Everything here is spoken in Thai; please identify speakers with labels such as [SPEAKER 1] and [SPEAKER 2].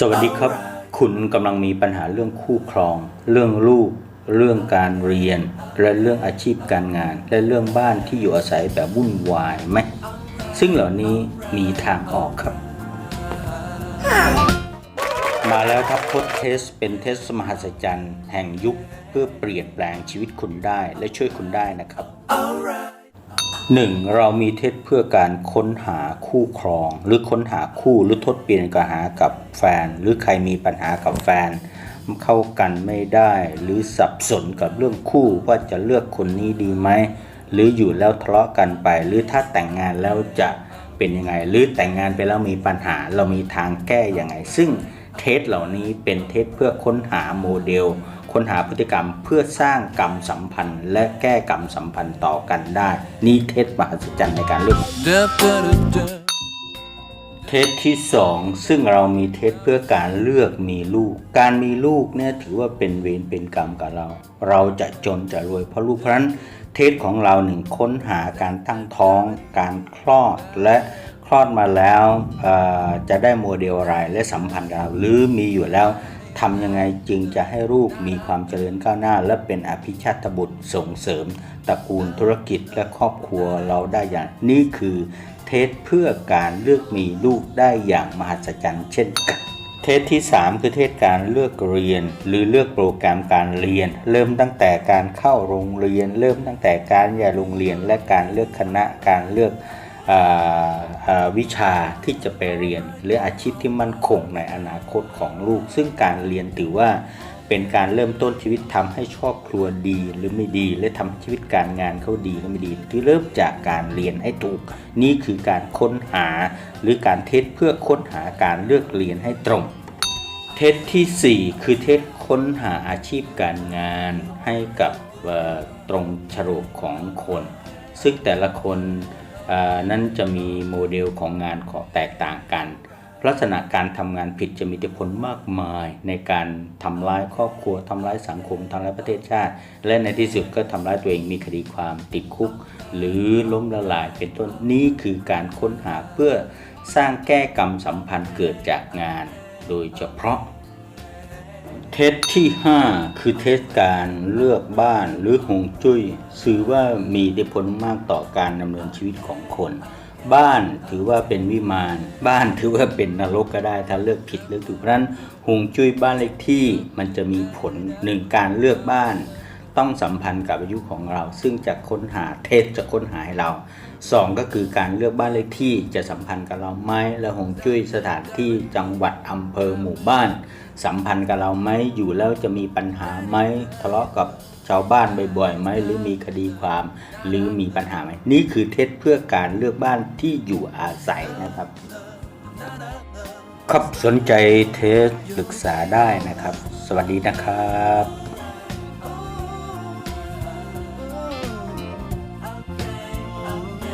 [SPEAKER 1] สวัสดีครับ คุณกำลังมีปัญหาเรื่องคู่ครอง เรื่องลูก เรื่องการเรียน และเรื่องอาชีพการงาน และเรื่องบ้านที่อยู่อาศัยแบบวุ่นวายไหม ซึ่งเหล่านี้มีทางออกครับ มาแล้วครับทดเทสเป็นเทสมหัศจรรย์ แห่งยุคเพื่อเปลี่ยนแปลงชีวิตคุณได้และช่วยคุณได้นะครับ หนึ่งเรามีเทสเพื่อการค้นหาคู่ครอง หรือค้นหาคู่หรือทดเปลี่ยนกันหากับแฟน หรือใครมีปัญหากับแฟน เข้ากันไม่ได้ หรือสับสนกับเรื่องคู่ว่าจะเลือกคนนี้ดีไหมหรืออยู่แล้วทะเลาะกันไป หรือถ้าแต่งงานแล้วจะเป็นยังไง หรือแต่งงานไปแล้วมีปัญหาเรามีทางแก้ยังไง ซึ่ง ทสเหล่านี้เป็นเทสเพื่อค้นหาโมเดล ค้นหาพฤติกรรมเพื่อสร้างกรรมสัมพันธ์ และแก้กรรมสัมพันธ์ต่อกันได้ นี่เทสมหัศจรรย์ในการเลือกเทสที่ 2 ซึ่งเรามีเทสเพื่อการเลือกมีลูก การมีลูกเนี่ยถือว่าเป็นเวรเป็นกรรมกับเรา เราจะจนจะรวยเพราะลูกเพราะนั้นเทสของเราหนึ่งค้นหาการตั้งท้อง การคลอดและ คลอดมาแล้วจะได้โมเดลอะไรและสัมพันธ์เราหรือมีอยู่แล้วทำยังไงจึงจะให้ลูกมีความเจริญก้าวหน้า และเป็นอภิชาตบุตรส่งเสริมตระกูลธุรกิจและครอบครัวเราได้อย่างนี่คือเทสเพื่อการเลือกมีลูกได้อย่างมหัศจรรย์เช่นกันเทสที่ 3 คือเทสการเลือกเรียน หรือเลือกโปรแกรมการเรียน เริ่มตั้งแต่การเข้าโรงเรียน เริ่มตั้งแต่การย้ายโรงเรียน และการเลือกคณะการเลือก วิชาที่จะไปเรียน หรืออาชีพที่มั่นคงในอนาคตของลูก ซึ่งการเรียนถือว่าเป็นการเริ่มต้นชีวิตทำให้ครอบครัวดีหรือไม่ดี และทำให้ชีวิตการงานเขาดีหรือไม่ดี ที่เริ่มจากการเรียนให้ถูก นี่คือการค้นหา หรือการเทสเพื่อค้นหาการเลือกเรียนให้ตรง เทสทีสี่4 คือเทสค้นหาอาชีพการงานให้กับตรงฉลกของคน ซึ่งแต่ละคน นั้นจะมีโมเดลของงานของแตกต่างกัน ลักษณะการทำงานผิดจะมีอิทธิพลมากมายในการทำร้ายครอบครัวทำร้ายสังคมทำร้ายประเทศชาติ และในที่สุดก็ทำร้ายตัวเองมีคดีความติดคุก หรือล้มละลายเป็นต้นนี่คือการค้นหาเพื่อสร้างแก้กรรมสัมพันธ์เกิดจากงาน โดยเฉพาะ เทสที่ 5 คือเทสการเลือกบ้านหรือหงจุ้ยซื้อว่ามีอิทธิพลมากต่อการดำเนินชีวิตของคน บ้านถือว่าเป็นวิมาน บ้านถือว่าเป็นนรกก็ได้ถ้าเลือกผิดเลือกถูกเพราะนั้นหงจุ้ยบ้านเลขที่มันจะมีผลหนึ่งการเลือกบ้าน ต้องสัมพันธ์กับอายุของเรา ซึ่งจะค้นหาเทสจะค้นหาให้เราสองก็คือการเลือกบ้านเลขที่จะสัมพันธ์กับเราไหมและหงจุ้ยสถานที่จังหวัดอำเภอหมู่บ้าน สัมพันธ์กับเราไหมอยู่แล้วจะมีปัญหาไหมทะเลาะกับชาวบ้านบ่อยๆไหมหรือมีคดีความ หรือมีปัญหาไหมนี่คือเทสเพื่อการเลือกบ้านที่อยู่อาศัยนะครับครับสนใจเทสปรึกษาได้นะครับ สวัสดีนะครับ